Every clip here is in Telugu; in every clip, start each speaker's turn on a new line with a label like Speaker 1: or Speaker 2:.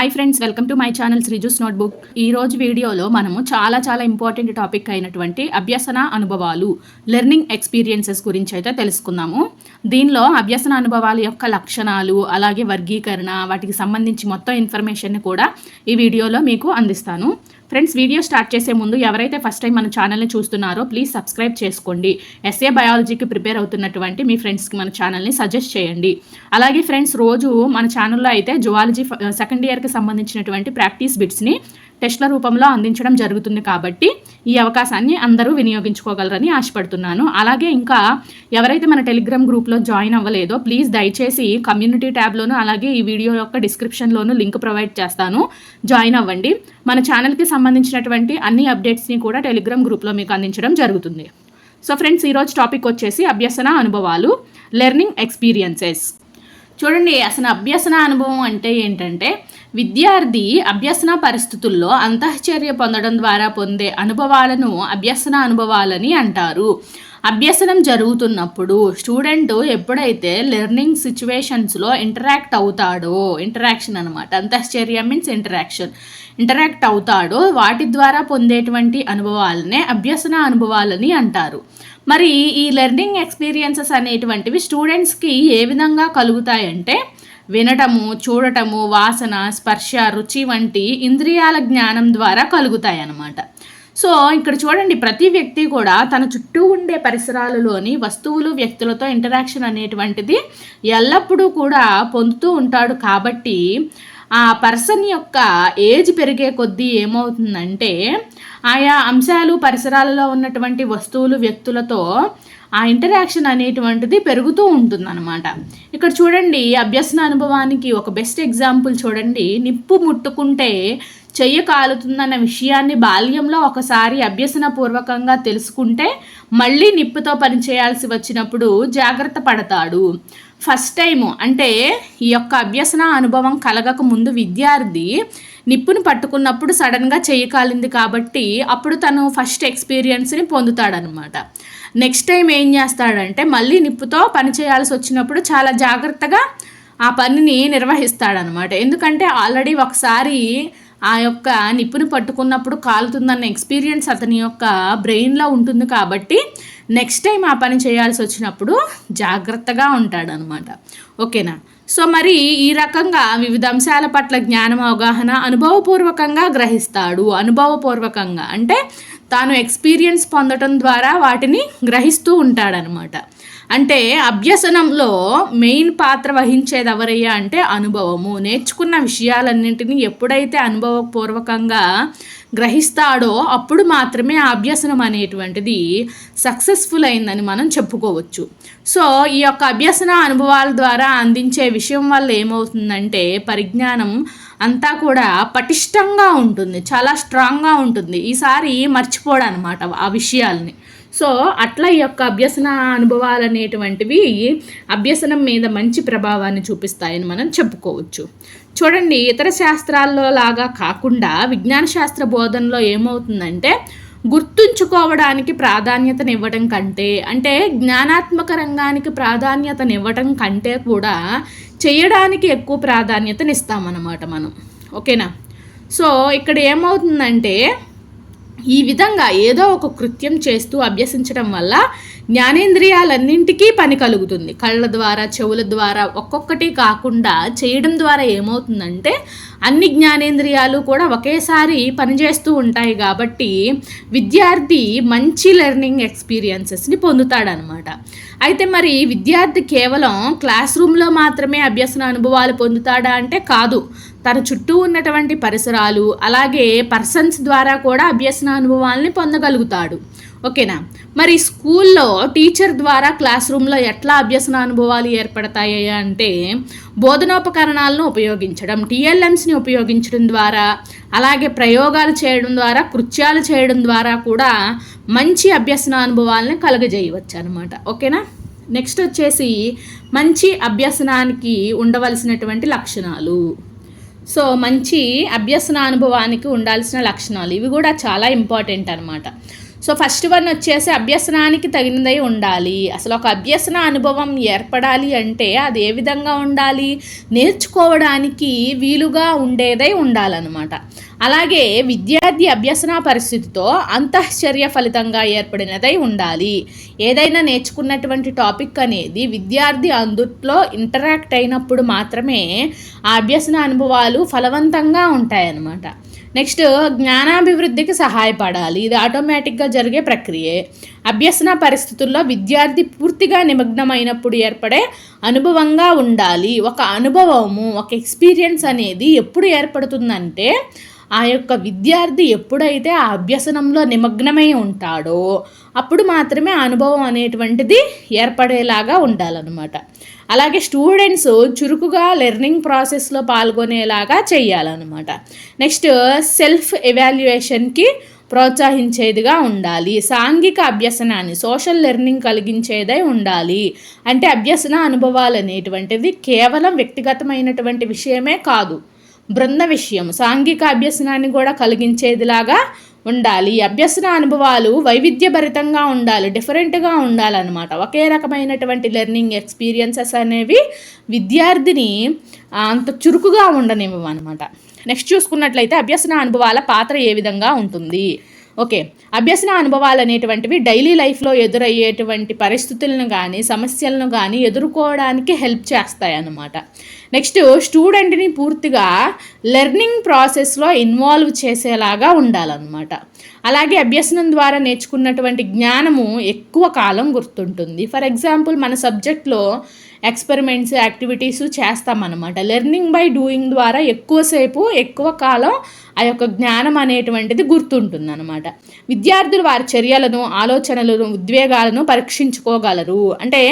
Speaker 1: Hi friends welcome to my channel Sreeju's notebook ఈ రోజు వీడియోలో మనము చాలా చాలా ఇంపార్టెంట్ టాపిక్ అయినటువంటి అభ్యసన అనుభవాలు లెర్నింగ్ ఎక్స్పీరియన్సెస్ గురించి అయితే తెలుసుకుందాము. దీనిలో అభ్యసన అనుభవాల యొక్క లక్షణాలు అలాగే వర్గీకరణ వాటికి సంబంధించి మొత్తం ఇన్ఫర్మేషన్ని కూడా ఈ వీడియోలో మీకు అందిస్తాను. ఫ్రెండ్స్ వీడియో స్టార్ట్ చేసే ముందు ఎవరైతే ఫస్ట్ టైం మన ఛానల్ని చూస్తున్నారో ప్లీజ్ సబ్స్క్రైబ్ చేసుకోండి. ఎస్ఏ బయాలజీకి ప్రిపేర్ అవుతున్నటువంటి మీ ఫ్రెండ్స్కి మన ఛానల్ని సజెస్ట్ చేయండి. అలాగే ఫ్రెండ్స్ రోజు మన ఛానల్లో అయితే జువాలజీ సెకండ్ ఇయర్కి సంబంధించినటువంటి ప్రాక్టీస్ బిట్స్ని టెస్ట్ల రూపంలో అందించడం జరుగుతుంది కాబట్టి ఈ అవకాశాన్ని అందరూ వినియోగించుకోగలరని ఆశపడుతున్నాను. అలాగే ఇంకా ఎవరైతే మన టెలిగ్రామ్ గ్రూప్లో జాయిన్ అవ్వలేదో ప్లీజ్ దయచేసి కమ్యూనిటీ ట్యాబ్లోను అలాగే ఈ వీడియో యొక్క డిస్క్రిప్షన్లోను లింక్ ప్రొవైడ్ చేస్తాను. జాయిన్ అవ్వండి. మన ఛానల్కి సంబంధించినటువంటి అన్ని అప్డేట్స్ని కూడా టెలిగ్రామ్ గ్రూప్లో మీకు అందించడం జరుగుతుంది. సో ఫ్రెండ్స్ ఈరోజు టాపిక్ వచ్చేసి అభ్యసన అనుభవాలు లెర్నింగ్ ఎక్స్పీరియన్సెస్ చూడండి అసలు అభ్యసన అనుభవం అంటే ఏంటంటే విద్యార్థి అభ్యసన పరిస్థితుల్లో అంతఃచర్య పొందడం ద్వారా పొందే అనుభవాలను అభ్యసన అనుభవాలని అంటారు. అభ్యసనం జరుగుతున్నప్పుడు స్టూడెంట్ ఎప్పుడైతే లెర్నింగ్ సిచ్యువేషన్స్లో ఇంటరాక్ట్ అవుతాడో ఇంటరాక్షన్ అనమాట అంతశ్చర్య మీన్స్ ఇంటరాక్షన్ ఇంటరాక్ట్ అవుతాడో వాటి ద్వారా పొందేటువంటి అనుభవాలనే అభ్యసన అనుభవాలని అంటారు. మరి ఈ లెర్నింగ్ ఎక్స్పీరియన్సెస్ అనేటువంటివి స్టూడెంట్స్కి ఏ విధంగా కలుగుతాయంటే వినటము చూడటము వాసన స్పర్శ రుచి వంటి ఇంద్రియాల జ్ఞానం ద్వారా కలుగుతాయి అన్నమాట సో ఇక్కడ చూడండి ప్రతి వ్యక్తి కూడా తన చుట్టూ ఉండే పరిసరాలలోని వస్తువులు వ్యక్తులతో ఇంటరాక్షన్ అనేటువంటిది ఎల్లప్పుడూ కూడా పొందుతూ ఉంటాడు. కాబట్టి ఆ పర్సన్ యొక్క ఏజ్ పెరిగే కొద్దీ ఏమవుతుందంటే ఆయా అంశాలు పరిసరాలలో ఉన్నటువంటి వస్తువులు వ్యక్తులతో ఆ ఇంటరాక్షన్ అనేటువంటిది పెరుగుతూ ఉంటుందన్నమాట. ఇక్కడ చూడండి అభ్యసన అనుభవానికి ఒక బెస్ట్ ఎగ్జాంపుల్ చూడండి. నిప్పు ముట్టుకుంటే చెయ్య కాలుతుందన్న విషయాన్ని బాల్యంలో ఒకసారి అభ్యసన పూర్వకంగా తెలుసుకుంటే మళ్ళీ నిప్పుతో పనిచేయాల్సి వచ్చినప్పుడు జాగ్రత్త పడతాడు. ఫస్ట్ టైము అంటే ఈ యొక్క అభ్యసన అనుభవం కలగక ముందు విద్యార్థి నిప్పును పట్టుకున్నప్పుడు సడన్గా చెయ్యి కాలింది కాబట్టి అప్పుడు తను ఫస్ట్ ఎక్స్పీరియన్స్ని పొందుతాడనమాట నెక్స్ట్ టైం ఏం చేస్తాడంటే మళ్ళీ నిప్పుతో పని చేయాల్సి వచ్చినప్పుడు చాలా జాగ్రత్తగా ఆ పనిని నిర్వహిస్తాడనమాట ఎందుకంటే ఆల్రెడీ ఒకసారి ఆ యొక్క నిప్పుని పట్టుకున్నప్పుడు కాలుతుందన్న ఎక్స్పీరియన్స్ అతని యొక్క బ్రెయిన్లో ఉంటుంది కాబట్టి నెక్స్ట్ టైం ఆ పని చేయాల్సి వచ్చినప్పుడు జాగ్రత్తగా ఉంటాడనమాట ఓకేనా? సో మరి ఈ రకంగా వివిధ అంశాల పట్ల జ్ఞానం అవగాహన అనుభవపూర్వకంగా గ్రహిస్తాడు. అనుభవపూర్వకంగా అంటే తాను ఎక్స్పీరియన్స్ పొందటం ద్వారా వాటిని గ్రహిస్తూ ఉంటాడనమాట. అంటే అభ్యసనంలో మెయిన్ పాత్ర వహించేది ఎవరయ్యా అంటే అనుభవము. నేర్చుకున్న విషయాలన్నింటినీ ఎప్పుడైతే అనుభవపూర్వకంగా గ్రహిస్తాడో అప్పుడు మాత్రమే ఆ అభ్యసనం అనేటువంటిది సక్సెస్ఫుల్ అయిందని మనం చెప్పుకోవచ్చు. సో ఈ యొక్క అభ్యసన అనుభవాల ద్వారా అందించే విషయం వల్ల ఏమవుతుందంటే పరిజ్ఞానం అంతా కూడా పటిష్టంగా ఉంటుంది. చాలా స్ట్రాంగ్గా ఉంటుంది. ఈసారి మర్చిపోడనమాట ఆ విషయాల్ని. సో అట్లా ఈ యొక్క అభ్యసన అనుభవాలు అనేటువంటివి అభ్యసనం మీద మంచి ప్రభావాన్ని చూపిస్తాయని మనం చెప్పుకోవచ్చు. చూడండి ఇతర శాస్త్రాల్లో లాగా కాకుండా విజ్ఞాన శాస్త్ర బోధనలో ఏమవుతుందంటే గుర్తుంచుకోవడానికి ప్రాధాన్యతనివ్వటం కంటే అంటే జ్ఞానాత్మక రంగానికి ప్రాధాన్యతనివ్వటం కంటే కూడా చేయడానికి ఎక్కువ ప్రాధాన్యతనిస్తామన్నమాట మనం. ఓకేనా? సో ఇక్కడ ఏమవుతుందంటే ఈ విధంగా ఏదో ఒక కృత్యం చేస్తూ అభ్యసించడం వల్ల జ్ఞానేంద్రియాలన్నింటికీ పని కలుగుతుంది. కళ్ళ ద్వారా చెవుల ద్వారా ఒక్కొక్కటి కాకుండా చేయడం ద్వారా ఏమవుతుందంటే అన్ని జ్ఞానేంద్రియాలు కూడా ఒకేసారి పనిచేస్తూ ఉంటాయి కాబట్టి విద్యార్థి మంచి లెర్నింగ్ ఎక్స్పీరియన్సెస్ని పొందుతాడనమాట. అయితే మరి విద్యార్థి కేవలం క్లాస్ రూమ్లో మాత్రమే అభ్యసన అనుభవాలు పొందుతాడా అంటే కాదు. తన చుట్టూ ఉన్నటువంటి పరిసరాలు అలాగే పర్సన్స్ ద్వారా కూడా అభ్యసన అనుభవాల్ని పొందగలుగుతాడు. ఓకేనా? మరి స్కూల్లో టీచర్ ద్వారా క్లాస్ రూమ్లో ఎట్లా అభ్యసన అనుభవాలు ఏర్పడతాయి అంటే బోధనోపకరణాలను ఉపయోగించడం టీఎల్ఎమ్స్ని ఉపయోగించడం ద్వారా అలాగే ప్రయోగాలు చేయడం ద్వారా కృత్యాలు చేయడం ద్వారా కూడా మంచి అభ్యసన అనుభవాలను కలుగజేయవచ్చు అనమాట ఓకేనా? నెక్స్ట్ వచ్చేసి మంచి అభ్యసనానికి ఉండవలసినటువంటి లక్షణాలు. సో మంచి అభ్యసన అనుభవానికి ఉండాల్సిన లక్షణాలు. ఇవి కూడా చాలా ఇంపార్టెంట్ అనమాట సో ఫస్ట్ వన్ వచ్చేసి అభ్యసనానికి తగినదై ఉండాలి. అసలు ఒక అభ్యసన అనుభవం ఏర్పడాలి అంటే అది ఏ విధంగా ఉండాలి? నేర్చుకోవడానికి వీలుగా ఉండేదై ఉండాలన్నమాట. అలాగే విద్యార్థి అభ్యసన పరిస్థితితో అంతఃచర్య ఫలితంగా ఏర్పడినదై ఉండాలి. ఏదైనా నేర్చుకున్నటువంటి టాపిక్ అనేది విద్యార్థి అందుట్లో ఇంటరాక్ట్ అయినప్పుడు మాత్రమే ఆ అభ్యసన అనుభవాలు ఫలవంతంగా ఉంటాయన్నమాట. నెక్స్ట్ జ్ఞానాభివృద్ధికి సహాయపడాలి. ఇది ఆటోమేటిక్గా జరిగే ప్రక్రియే. అభ్యసన పరిస్థితుల్లో విద్యార్థి పూర్తిగా నిమగ్నమైనప్పుడు ఏర్పడే అనుభవంగా ఉండాలి. ఒక అనుభవము ఒక ఎక్స్పీరియన్స్ అనేది ఎప్పుడు ఏర్పడుతుందంటే ఆ యొక్క విద్యార్థి ఎప్పుడైతే ఆ అభ్యసనంలో నిమగ్నమై ఉంటాడో అప్పుడు మాత్రమే అనుభవం అనేటువంటిది ఏర్పడేలాగా ఉండాలన్నమాట. అలాగే స్టూడెంట్స్ చురుకుగా లెర్నింగ్ ప్రాసెస్లో పాల్గొనేలాగా చేయాలన్నమాట నెక్స్ట్ సెల్ఫ్ ఎవాల్యుయేషన్కి ప్రోత్సహించేదిగా ఉండాలి. సాంఘిక అభ్యసనాన్ని సోషల్ లెర్నింగ్ కలిగించేదై ఉండాలి. అంటే అభ్యసన అనుభవాలు అనేటువంటిది కేవలం వ్యక్తిగతమైనటువంటి విషయమే కాదు. బృంద విషయం. సాంఘిక అభ్యసనాన్ని కూడా కలిగించేదిలాగా ఉండాలి. అభ్యసన అనుభవాలు వైవిధ్యభరితంగా ఉండాలి డిఫరెంట్గా ఉండాలన్నమాట. ఒకే రకమైనటువంటి లెర్నింగ్ ఎక్స్పీరియన్సెస్ అనేవి విద్యార్థిని అంత చురుకుగా అనమాట నెక్స్ట్ చూసుకున్నట్లయితే అభ్యసన అనుభవాల పాత్ర ఏ విధంగా ఉంటుంది? ఓకే. అభ్యసన అనుభవాలు అనేటువంటివి డైలీ లైఫ్లో ఎదురయ్యేటువంటి పరిస్థితులను కానీ సమస్యలను కానీ ఎదుర్కోవడానికి హెల్ప్ చేస్తాయి అన్నమాట నెక్స్ట్ స్టూడెంట్ని పూర్తిగా లెర్నింగ్ ప్రాసెస్లో ఇన్వాల్వ్ చేసేలాగా ఉండాలన్నమాట. అలాగే అభ్యసనం ద్వారా నేర్చుకున్నటువంటి జ్ఞానము ఎక్కువ కాలం గుర్తుంటుంది. ఫర్ ఎగ్జాంపుల్ మన సబ్జెక్ట్లో ఎక్స్పెరిమెంట్స్ యాక్టివిటీస్ చేస్తామన్నమాట. లెర్నింగ్ బై డూయింగ్ ద్వారా ఎక్కువసేపు ఎక్కువ కాలం ఆ యొక్క జ్ఞానం అనేటువంటిది గుర్తుంటుంది అనమాట విద్యార్థులు వారి చర్యలను ఆలోచనలను ఉద్వేగాలను పరీక్షించుకోగలరు. అంటే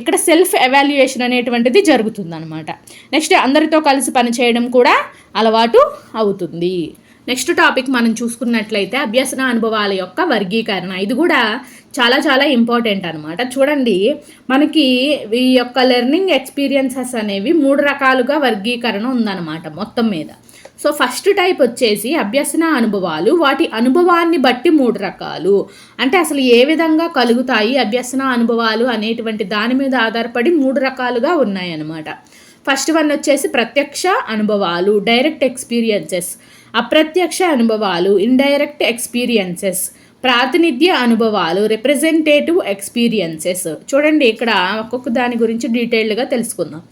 Speaker 1: ఇక్కడ సెల్ఫ్ ఎవాల్యుయేషన్ అనేటువంటిది జరుగుతుందన్నమాట. నెక్స్ట్ అందరితో కలిసి పనిచేయడం కూడా అలవాటు అవుతుంది. నెక్స్ట్ టాపిక్ మనం చూసుకున్నట్లయితే అభ్యసన అనుభవాల యొక్క వర్గీకరణ. ఇది కూడా చాలా చాలా ఇంపార్టెంట్ అనమాట చూడండి మనకి ఈ యొక్క లెర్నింగ్ ఎక్స్పీరియన్సెస్ అనేవి మూడు రకాలుగా వర్గీకరణ ఉందన్నమాట మొత్తం మీద. సో ఫస్ట్ టైప్ వచ్చేసి అభ్యసన అనుభవాలు. వాటి అనుభవాన్ని బట్టి మూడు రకాలు. అంటే అసలు ఏ విధంగా కలుగుతాయి అభ్యసన అనుభవాలు అనేటువంటి దాని మీద ఆధారపడి మూడు రకాలుగా ఉన్నాయన్నమాట. ఫస్ట్ వన్ వచ్చేసి ప్రత్యక్ష అనుభవాలు డైరెక్ట్ ఎక్స్పీరియన్సెస్. అప్రత్యక్ష అనుభవాలు ఇండైరెక్ట్ ఎక్స్పీరియన్సెస్ ప్రాతినిధ్య అనుభవాలు రిప్రజెంటేటివ్ ఎక్స్పీరియన్సెస్ చూడండి ఇక్కడ ఒక్కొక్క దాని గురించి డీటెయిల్డ్గా తెలుసుకుందాం.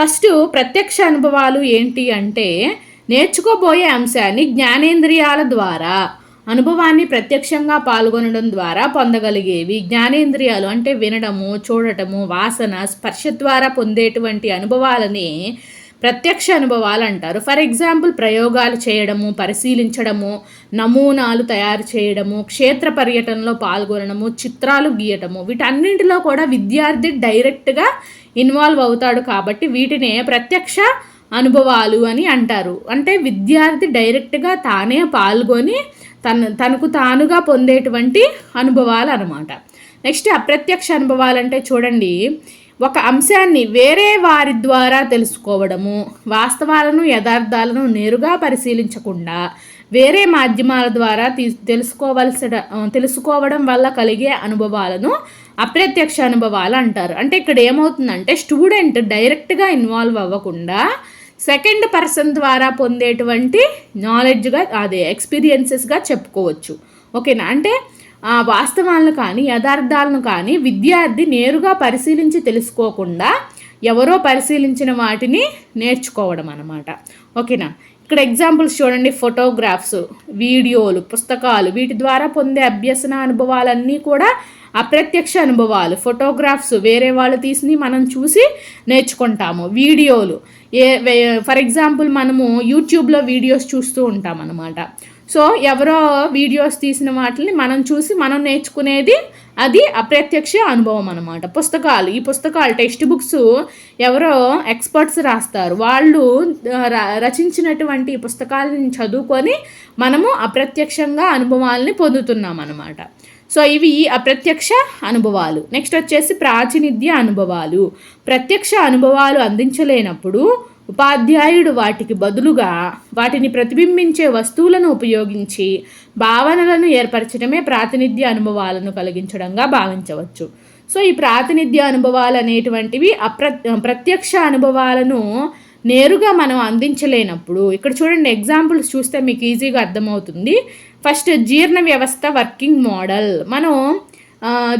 Speaker 1: ఫస్ట్ ప్రత్యక్ష అనుభవాలు ఏంటి అంటే నేర్చుకోబోయే అంశాన్ని జ్ఞానేంద్రియాల ద్వారా అనుభవాన్ని ప్రత్యక్షంగా పాల్గొనడం ద్వారా పొందగలిగేవి. జ్ఞానేంద్రియాలు అంటే వినడము చూడటము వాసన స్పర్శ ద్వారా పొందేటువంటి అనుభవాలని ప్రత్యక్ష అనుభవాలు అంటారు ఫర్ ఎగ్జాంపుల్ ప్రయోగాలు చేయడము పరిశీలించడము నమూనాలు తయారు చేయడము క్షేత్ర పర్యటనలో పాల్గొనడము చిత్రాలు గీయటము వీటన్నింటిలో కూడా విద్యార్థి డైరెక్ట్గా ఇన్వాల్వ్ అవుతాడు కాబట్టి వీటినే ప్రత్యక్ష అనుభవాలు అని అంటారు. అంటే విద్యార్థి డైరెక్ట్గా తానే పాల్గొని తన తనకు తానుగా పొందేటువంటి అనుభవాలు అనమాట నెక్స్ట్ అప్రత్యక్ష అనుభవాలు అంటే చూడండి ఒక అంశాన్ని వేరే వారి ద్వారా తెలుసుకోవడము వాస్తవాలను యథార్థాలను నేరుగా పరిశీలించకుండా వేరే మాధ్యమాల ద్వారా తీ తెలుసుకోవలసిన తెలుసుకోవడం వల్ల కలిగే అనుభవాలను అప్రత్యక్ష అనుభవాలు అంటారు. అంటే ఇక్కడ ఏమవుతుందంటే స్టూడెంట్ డైరెక్ట్గా ఇన్వాల్వ్ అవ్వకుండా సెకండ్ పర్సన్ ద్వారా పొందేటువంటి నాలెడ్జ్గా అదే ఎక్స్పీరియన్సెస్గా చెప్పుకోవచ్చు. ఓకేనా? అంటే వాస్తవాలను కానీ యథార్థాలను కానీ విద్యార్థి నేరుగా పరిశీలించి తెలుసుకోకుండా ఎవరో పరిశీలించిన వాటిని నేర్చుకోవడం అనమాట ఓకేనా? ఇక్కడ ఎగ్జాంపుల్స్ చూడండి. ఫోటోగ్రాఫ్స్ వీడియోలు పుస్తకాలు వీటి ద్వారా పొందే అభ్యసన అనుభవాలన్నీ కూడా అప్రత్యక్ష అనుభవాలు. ఫోటోగ్రాఫ్స్ వేరే వాళ్ళు తీసి మనం చూసి నేర్చుకుంటాము. వీడియోలు ఏ ఫర్ ఎగ్జాంపుల్ మనము యూట్యూబ్లో వీడియోస్ చూస్తూ ఉంటాం అనమాట సో ఎవరో వీడియోస్ తీసిన వాటిని మనం చూసి మనం నేర్చుకునేది అది అప్రత్యక్ష అనుభవం అనమాట పుస్తకాలు ఈ పుస్తకాలు టెక్స్ట్ బుక్స్ ఎవరో ఎక్స్పర్ట్స్ రాస్తారు. వాళ్ళు రచించినటువంటి పుస్తకాలను చదువుకొని మనము అప్రత్యక్షంగా అనుభవాలని పొందుతున్నాం అనమాట సో ఇవి అప్రత్యక్ష అనుభవాలు. నెక్స్ట్ వచ్చేసి ప్రాతినిధ్య అనుభవాలు. ప్రత్యక్ష అనుభవాలు అందించలేనప్పుడు ఉపాధ్యాయుడు వాటికి బదులుగా వాటిని ప్రతిబింబించే వస్తువులను ఉపయోగించి భావనలను ఏర్పరచడమే ప్రాతినిధ్య అనుభవాలను కలిగించడంగా భావించవచ్చు. సో ఈ ప్రాతినిధ్య అనుభవాలు అనేటువంటివి అప్ర ప్రత్యక్ష అనుభవాలను నేరుగా మనం అందించలేనప్పుడు ఇక్కడ చూడండి ఎగ్జాంపుల్స్ చూస్తే మీకు ఈజీగా అర్థమవుతుంది. ఫస్ట్ జీర్ణ వ్యవస్థ వర్కింగ్ మోడల్. మనం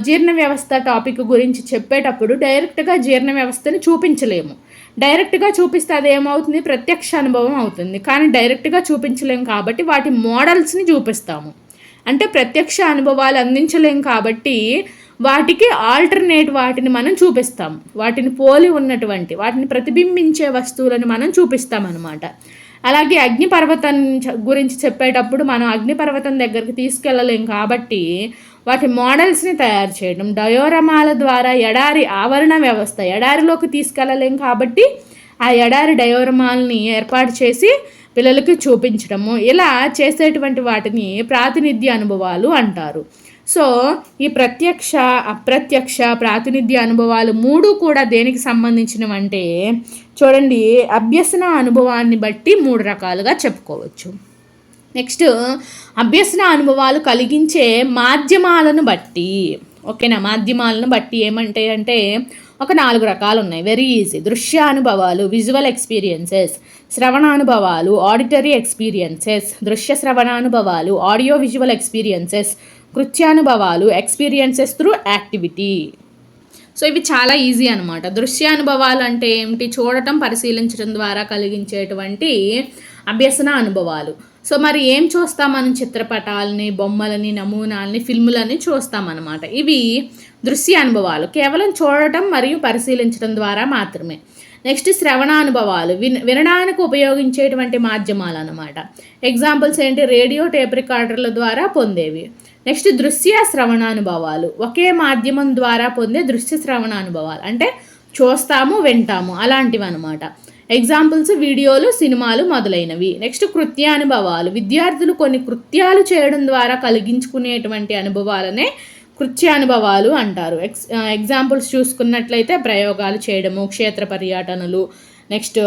Speaker 1: జీర్ణ వ్యవస్థ టాపిక్ గురించి చెప్పేటప్పుడు డైరెక్ట్గా జీర్ణ వ్యవస్థని చూపించలేము. డైరెక్ట్గా చూపిస్తే అది ఏమవుతుంది? ప్రత్యక్ష అనుభవం అవుతుంది. కానీ డైరెక్ట్గా చూపించలేము కాబట్టి వాటి మోడల్స్ని చూపిస్తాము. అంటే ప్రత్యక్ష అనుభవాలు అందించలేం కాబట్టి వాటికి ఆల్టర్నేట్ వాటిని మనం చూపిస్తాం. వాటిని పోలి ఉన్నటువంటి వాటిని ప్రతిబింబించే వస్తువులను మనం చూపిస్తాం అలాగే అగ్నిపర్వతం గురించి చెప్పేటప్పుడు మనం అగ్నిపర్వతం దగ్గరికి తీసుకెళ్ళలేం కాబట్టి వాటి మోడల్స్ని తయారు చేయడం. డయోరమాల ద్వారా ఎడారి ఆవరణ వ్యవస్థ ఎడారిలోకి తీసుకెళ్ళలేం కాబట్టి ఆ ఎడారి డయోరమాల్ని ఏర్పాటు చేసి పిల్లలకి చూపించడము. ఇలా చేసేటువంటి వాటిని ప్రాతినిధ్య అనుభవాలు అంటారు. సో ఈ ప్రత్యక్ష అప్రత్యక్ష ప్రాతినిధ్య అనుభవాలు మూడు కూడా దేనికి సంబంధించినవంటే చూడండి అభ్యసన అనుభవాన్ని బట్టి మూడు రకాలుగా చెప్పుకోవచ్చు. నెక్స్ట్ అభ్యసన అనుభవాలు కలిగించే మాధ్యమాలను బట్టి. ఓకేనా? మాధ్యమాలను బట్టి ఏమంటే అంటే ఒక నాలుగు రకాలు ఉన్నాయి వెరీ ఈజీ దృశ్య అనుభవాలు విజువల్ ఎక్స్పీరియన్సెస్ శ్రవణానుభవాలు ఆడిటరీ ఎక్స్పీరియన్సెస్ దృశ్య శ్రవణానుభవాలు ఆడియో విజువల్ ఎక్స్పీరియన్సెస్ కృత్యానుభవాలు ఎక్స్పీరియన్సెస్ త్రూ యాక్టివిటీ సో ఇవి చాలా ఈజీ అనమాట దృశ్యానుభవాలు అంటే ఏమిటి? చూడటం పరిశీలించడం ద్వారా కలిగించేటువంటి అభ్యసన అనుభవాలు. సో మరి ఏం చూస్తాం మనం చిత్రపటాలని బొమ్మలని నమూనాలని ఫిల్ములని చూస్తామన్నమాట ఇవి దృశ్య అనుభవాలు. కేవలం చూడటం మరియు పరిశీలించడం ద్వారా మాత్రమే. నెక్స్ట్ శ్రవణ అనుభవాలు విన వినడానికి ఉపయోగించేటువంటి మాధ్యమాలు అనమాట ఎగ్జాంపుల్స్ ఏంటి? రేడియో టేప్ రికార్డర్ల ద్వారా పొందేవి. నెక్స్ట్ దృశ్య శ్రవణానుభవాలు. ఒకే మాధ్యమం ద్వారా పొందే దృశ్య శ్రవణానుభవాలు. అంటే చూస్తాము వింటాము. అలాంటివి అనమాట ఎగ్జాంపుల్స్ వీడియోలు సినిమాలు మొదలైనవి. నెక్స్ట్ కృత్యానుభవాలు. విద్యార్థులు కొన్ని కృత్యాలు చేయడం ద్వారా కలిగించుకునేటువంటి అనుభవాలనే కృత్యానుభవాలు అంటారు. ఎక్స్ ఎగ్జాంపుల్స్ చూసుకున్నట్లయితే ప్రయోగాలు చేయడము క్షేత్ర పర్యటనలు నెక్స్ట్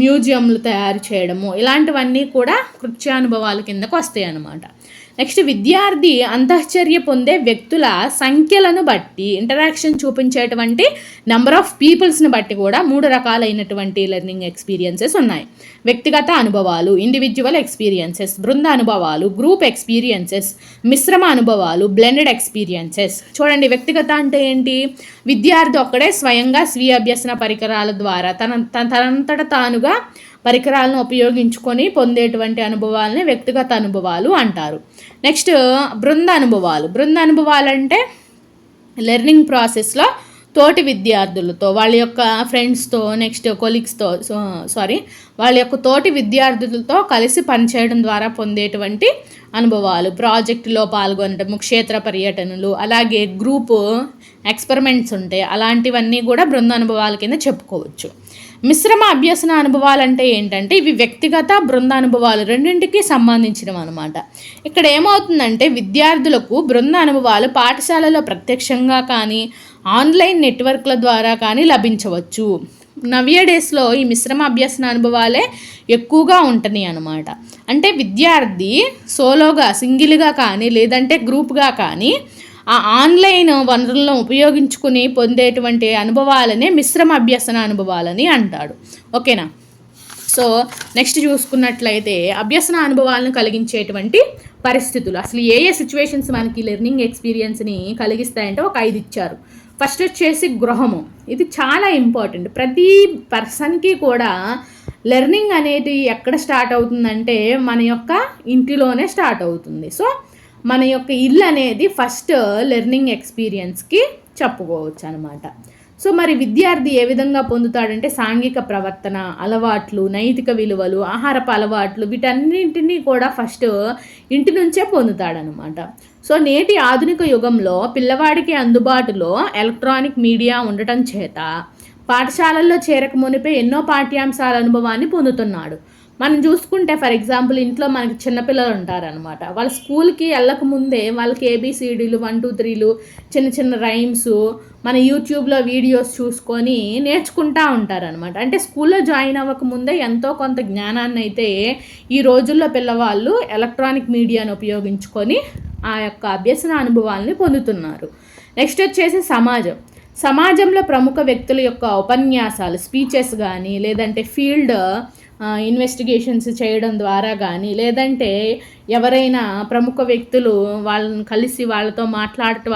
Speaker 1: మ్యూజియంలు తయారు చేయడము ఇలాంటివన్నీ కూడా కృత్యానుభవాల కిందకు వస్తాయి అన్నమాట నెక్స్ట్ విద్యార్థి అంతఃచర్య పొందే వ్యక్తుల సంఖ్యలను బట్టి ఇంటరాక్షన్ చూపించేటువంటి నెంబర్ ఆఫ్ పీపుల్స్ని బట్టి కూడా మూడు రకాలైనటువంటి లెర్నింగ్ ఎక్స్పీరియన్సెస్ ఉన్నాయి. వ్యక్తిగత అనుభవాలు ఇండివిజువల్ ఎక్స్పీరియన్సెస్ బృంద అనుభవాలు గ్రూప్ ఎక్స్పీరియన్సెస్ మిశ్రమ అనుభవాలు బ్లెండెడ్ ఎక్స్పీరియన్సెస్ చూడండి వ్యక్తిగత అంటే ఏంటి? విద్యార్థి ఒక్కడే స్వయంగా స్వీయ అభ్యసన పరికరాల ద్వారా తన తనంతట తానుగా పరికరాలను ఉపయోగించుకొని పొందేటువంటి అనుభవాలని వ్యక్తిగత అనుభవాలు అంటారు. నెక్స్ట్ బృంద అనుభవాలు. బృంద అనుభవాలు అంటే లెర్నింగ్ ప్రాసెస్లో తోటి విద్యార్థులతో వాళ్ళ యొక్క ఫ్రెండ్స్తో నెక్స్ట్ కొలీగ్స్తో సారీ వాళ్ళ యొక్క తోటి విద్యార్థులతో కలిసి పనిచేయడం ద్వారా పొందేటువంటి అనుభవాలు. ప్రాజెక్టులో పాల్గొనడం క్షేత్ర పర్యటనలు అలాగే గ్రూప్ ఎక్స్పెరిమెంట్స్ ఉంటాయి. అలాంటివన్నీ కూడా బృంద అనుభవాల కింద చెప్పుకోవచ్చు. మిశ్రమ అభ్యసన అనుభవాలు అంటే ఏంటంటే ఇవి వ్యక్తిగత బృంద అనుభవాలు రెండింటికి సంబంధించినవి అనమాట ఇక్కడ ఏమవుతుందంటే విద్యార్థులకు బృంద అనుభవాలు పాఠశాలలో ప్రత్యక్షంగా కానీ ఆన్లైన్ నెట్వర్క్ల ద్వారా కానీ లభించవచ్చు. నవ్య డేస్లో ఈ మిశ్రమ అభ్యసన అనుభవాలే ఎక్కువగా ఉంటున్నాయి అనమాట అంటే విద్యార్థి సోలోగా సింగిల్గా కానీ లేదంటే గ్రూప్గా కానీ ఆ ఆన్లైన్ వనరులను ఉపయోగించుకుని పొందేటువంటి అనుభవాలనే మిశ్రమ అభ్యసన అనుభవాలని అంటాడు. ఓకేనా? సో నెక్స్ట్ చూసుకున్నట్లయితే అభ్యసన అనుభవాలను కలిగించేటువంటి పరిస్థితులు. అసలు ఏ ఏ సిచ్యువేషన్స్ మనకి లెర్నింగ్ ఎక్స్పీరియన్స్ని కలిగిస్తాయంటే ఒక ఐదు ఇచ్చారు. ఫస్ట్ వచ్చేసి గృహము. ఇది చాలా ఇంపార్టెంట్. ప్రతి పర్సన్కి కూడా లెర్నింగ్ అనేది ఎక్కడ స్టార్ట్ అవుతుందంటే మన యొక్క ఇంటిలోనే స్టార్ట్ అవుతుంది. సో మన యొక్క ఇల్లు అనేది ఫస్ట్ లెర్నింగ్ ఎక్స్పీరియన్స్కి చెప్పుకోవచ్చు అనమాట సో మరి విద్యార్థి ఏ విధంగా పొందుతాడంటే సాంఘిక ప్రవర్తన అలవాట్లు నైతిక విలువలు ఆహారపు అలవాట్లు వీటన్నింటినీ కూడా ఫస్ట్ ఇంటి నుంచే పొందుతాడనమాట సో నేటి ఆధునిక యుగంలో పిల్లవాడికి అందుబాటులో ఎలక్ట్రానిక్ మీడియా ఉండటం చేత పాఠశాలల్లో చేరక మునిపే ఎన్నో పాఠ్యాంశాల అనుభవాన్ని పొందుతున్నాడు. మనం చూసుకుంటే ఫర్ ఎగ్జాంపుల్ ఇంట్లో మనకి చిన్నపిల్లలు ఉంటారనమాట వాళ్ళ స్కూల్కి వెళ్ళక ముందే వాళ్ళకి ఏబిసిడీలు వన్ టూ త్రీలు చిన్న చిన్న రైమ్స్ మన యూట్యూబ్లో వీడియోస్ చూసుకొని నేర్చుకుంటా ఉంటారనమాట అంటే స్కూల్లో జాయిన్ అవ్వక ముందే ఎంతో కొంత జ్ఞానాన్ని అయితే ఈ రోజుల్లో పిల్లవాళ్ళు ఎలక్ట్రానిక్ మీడియాను ఉపయోగించుకొని ఆ యొక్క అభ్యసన అనుభవాల్ని పొందుతున్నారు. నెక్స్ట్ వచ్చేసి సమాజం. సమాజంలో ప్రముఖ వ్యక్తుల యొక్క ఉపన్యాసాలు స్పీచెస్ కానీ లేదంటే ఫీల్డ్ ఇన్వెస్టిగేషన్స్ చేయడం ద్వారా కానీ లేదంటే ఎవరైనా ప్రముఖ వ్యక్తులు వాళ్ళని కలిసి వాళ్ళతో మాట్లాడట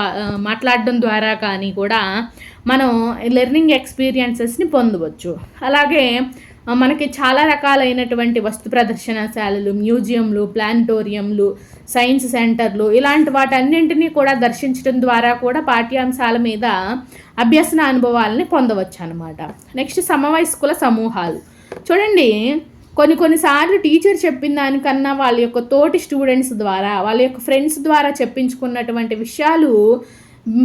Speaker 1: మాట్లాడడం ద్వారా కానీ కూడా మనం లెర్నింగ్ ఎక్స్పీరియన్సెస్ని పొందవచ్చు. అలాగే మనకి చాలా రకాలైనటువంటి వస్తు ప్రదర్శనశాలలు మ్యూజియంలు ప్లానిటోరియంలు సైన్స్ సెంటర్లు ఇలాంటి వాటన్నింటినీ కూడా దర్శించడం ద్వారా కూడా పాఠ్యాంశాల మీద అభ్యసన అనుభవాలని పొందవచ్చు అనమాట నెక్స్ట్ సమవయస్కుల సమూహాలు. చూడండి కొన్ని కొన్నిసార్లు టీచర్ చెప్పిన దానికన్నా వాళ్ళ యొక్క తోటి స్టూడెంట్స్ ద్వారా వాళ్ళ యొక్క ఫ్రెండ్స్ ద్వారా చెప్పించుకున్నటువంటి విషయాలు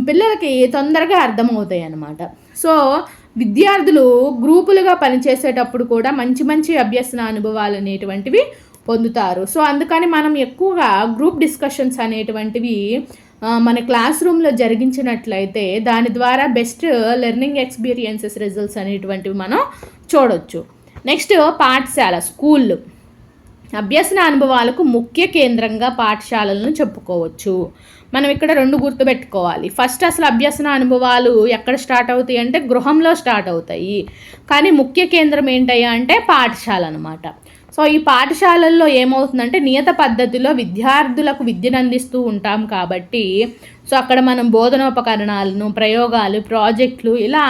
Speaker 1: పిల్లలకి తొందరగా అర్థమవుతాయి అన్నమాట. సో విద్యార్థులు గ్రూపులుగా పనిచేసేటప్పుడు కూడా మంచి మంచి అభ్యసన అనుభవాలు అనేటువంటివి పొందుతారు. సో అందుకని మనం ఎక్కువగా గ్రూప్ డిస్కషన్స్ అనేటువంటివి మన క్లాస్ రూమ్లో జరిగించినట్లయితే దాని ద్వారా బెస్ట్ లెర్నింగ్ ఎక్స్పీరియన్సెస్ రిజల్ట్స్ అనేటువంటివి మనం చూడొచ్చు. నెక్స్ట్ పాఠశాల స్కూల్ అభ్యసన అనుభవాలకు ముఖ్య కేంద్రంగా పాఠశాలలను చెప్పుకోవచ్చు. మనం ఇక్కడ రెండు గుర్తుపెట్టుకోవాలి. ఫస్ట్ అసలు అభ్యసన అనుభవాలు ఎక్కడ స్టార్ట్ అవుతాయి అంటే గృహంలో స్టార్ట్ అవుతాయి. కానీ ముఖ్య కేంద్రం ఏంటయ్యా అంటే పాఠశాల అనమాట సో ఈ పాఠశాలల్లో ఏమవుతుందంటే నియత పద్ధతిలో విద్యార్థులకు విద్యను అందిస్తూ ఉంటాం కాబట్టి సో అక్కడ మనం బోధనోపకరణాలను ప్రయోగాలు ప్రాజెక్టులు ఇలా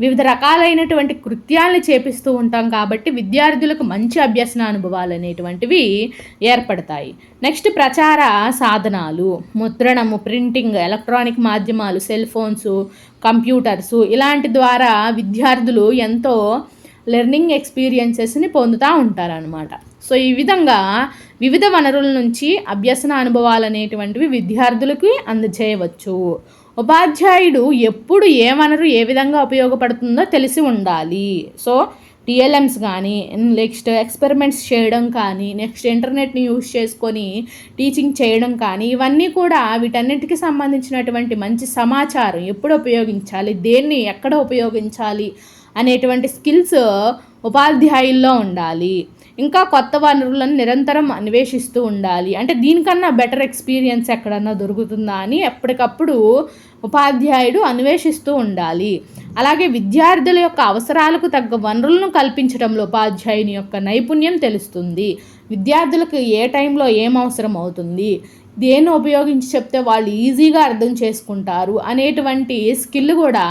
Speaker 1: వివిధ రకాలైనటువంటి కృత్యాలను చేపిస్తూ ఉంటాం కాబట్టి విద్యార్థులకు మంచి అభ్యసన అనుభవాలు అనేటువంటివి ఏర్పడతాయి. నెక్స్ట్ ప్రచార సాధనాలు ముద్రణము ప్రింటింగ్ ఎలక్ట్రానిక్ మాధ్యమాలు సెల్ ఫోన్స్ కంప్యూటర్సు ఇలాంటి ద్వారా విద్యార్థులు ఎంతో లెర్నింగ్ ఎక్స్పీరియన్సెస్ని పొందుతూ ఉంటారనమాట సో ఈ విధంగా వివిధ వనరుల నుంచి అభ్యసన అనుభవాలు అనేటువంటివి విద్యార్థులకి అందజేయవచ్చు. ఉపాధ్యాయుడు ఎప్పుడు ఏ వనరు ఏ విధంగా ఉపయోగపడుతుందో తెలిసి ఉండాలి. సో టిఎల్ఎమ్స్ కానీ నెక్స్ట్ ఎక్స్పెరిమెంట్స్ చేయడం కానీ నెక్స్ట్ ఇంటర్నెట్ని యూజ్ చేసుకొని టీచింగ్ చేయడం కానీ ఇవన్నీ కూడా వీటన్నిటికీ సంబంధించినటువంటి మంచి సమాచారం ఎప్పుడు ఉపయోగించాలి దేన్ని ఎక్కడ ఉపయోగించాలి అనేటువంటి స్కిల్స్ ఉపాధ్యాయుల్లో ఉండాలి. ఇంకా కొత్త వనరులను నిరంతరం అన్వేషిస్తూ ఉండాలి. అంటే దీనికన్నా బెటర్ ఎక్స్పీరియన్స్ ఎక్కడన్నా దొరుకుతుందా అని ఎప్పటికప్పుడు ఉపాధ్యాయుడు అన్వేషిస్తూ ఉండాలి. అలాగే విద్యార్థుల యొక్క అవసరాలకు తగ్గ వనరులను కల్పించడంలో ఉపాధ్యాయుని యొక్క నైపుణ్యం తెలుస్తుంది. విద్యార్థులకు ఏ టైంలో ఏం అవసరం అవుతుంది? దేన్ని ఉపయోగించి చెప్తే వాళ్ళు ఈజీగా అర్థం చేసుకుంటారు అనేటువంటి స్కిల్ కూడా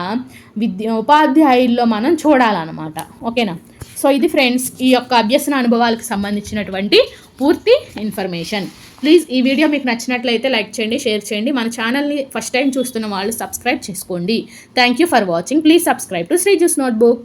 Speaker 1: విద్య ఉపాధ్యాయుల్లో మనం చూడాలన్నమాట. ఓకేనా? సో ఇది ఫ్రెండ్స్ ఈ యొక్క అభ్యసన అనుభవాలకు సంబంధించినటువంటి పూర్తి ఇన్ఫర్మేషన్. ప్లీజ్ ఈ వీడియో మీకు నచ్చినట్లయితే లైక్ చేయండి షేర్ చేయండి. మన ఛానల్ని ఫస్ట్ టైం చూస్తున్న వాళ్ళు సబ్స్క్రైబ్ చేసుకోండి. Thank you for watching. Please subscribe to Sreeju's notebook.